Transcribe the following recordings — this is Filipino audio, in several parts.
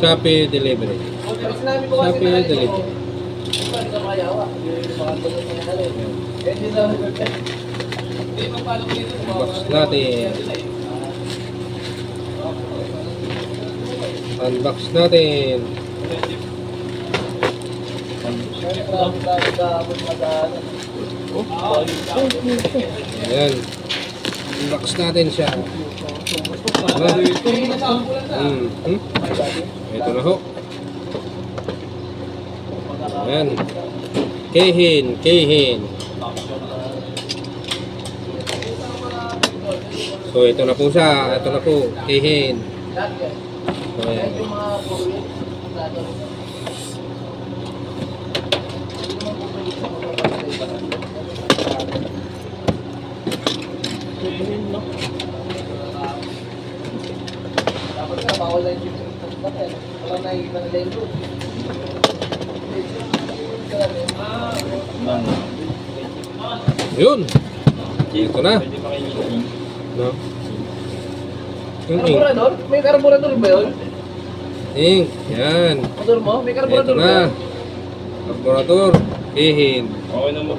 Shopee delivery. Shopee delivery. Box natin. Unbox natin. Ayan. Unbox natin siya. Diba? Hmm. Hmm? Ito na ho. Ayan. Kehin, kehin. So ito na po siya, ito na po, kehin. Ayan. Yun. Ito na. No? Yung ink. Carburador? May carburador ba yun? Ink. Yan. Motor mo? May Ito carburador ba na. yun? Carburetor. Kehin. Okay na na.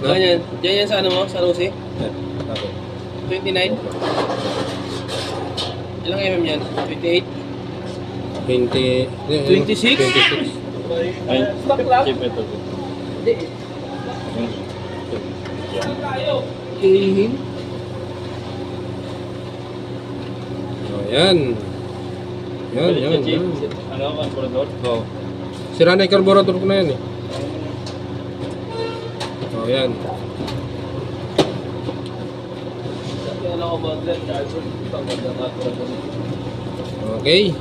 No? Ganyan. Diyan yan sa ano mo? Sa Rossi? Ako. 29? Ilang mm yan? 28? 20. 26? 26. Ay, jeep ito. Hindi. Kihin? Oh, yan. Yan, yan, yan. Ano, carburetor? Oh. Sira na yung carburetor ko na yan eh. Oh, yan. Lang ako charger. Pag mag-carburador. Okay.